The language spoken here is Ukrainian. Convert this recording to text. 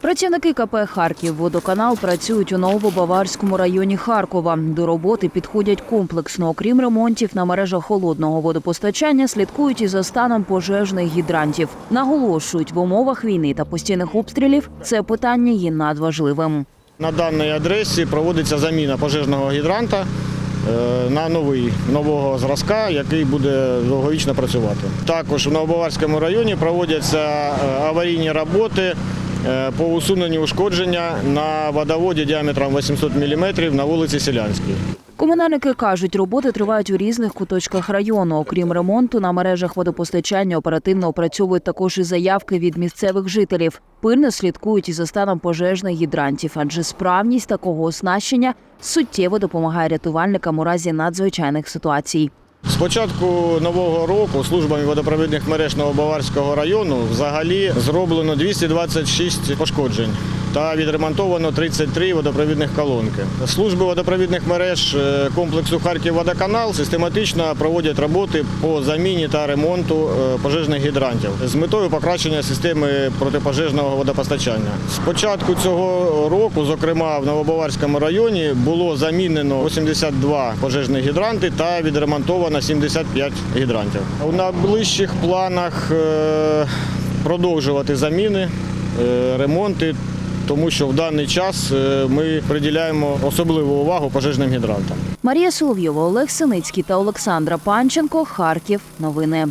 Працівники КП Харків водоканал працюють у Новобаварському районі Харкова. До роботи підходять комплексно. Окрім ремонтів на мережах холодного водопостачання, слідкують і за станом пожежних гідрантів. Наголошують, в умовах війни та постійних обстрілів це питання є надважливим. На даній адресі проводиться заміна пожежного гідранта е, на новий нового зразка, який буде довговічно працювати. Також в Новобаварському районі проводяться е, аварійні роботи по усуненню ушкодження на водоводі діаметром 800 мм на вулиці Селянській. Комунальники кажуть, роботи тривають у різних куточках району. Окрім ремонту, на мережах водопостачання оперативно опрацьовують також і заявки від місцевих жителів. Пильно слідкують і за станом пожежних гідрантів, адже справність такого оснащення суттєво допомагає рятувальникам у разі надзвичайних ситуацій. З початку нового року службами водопровідних мереж Новобаварського району взагалі зроблено 226 пошкоджень та відремонтовано 33 водопровідних колонки. Служби водопровідних мереж е, комплексу Харків-Водоканал систематично проводять роботи по заміні та ремонту е, пожежних гідрантів з метою покращення системи протипожежного водопостачання. З початку цього року, зокрема в Новобаварському районі, було замінено 82 пожежні гідранти та відремонтовано 75 гідрантів. У найближчих планах е, продовжувати заміни, ремонти, тому що в даний час е, ми приділяємо особливу увагу пожежним гідрантам. Марія Соловйова, Олег Синицький та Олександра Панченко. Харків. Новини.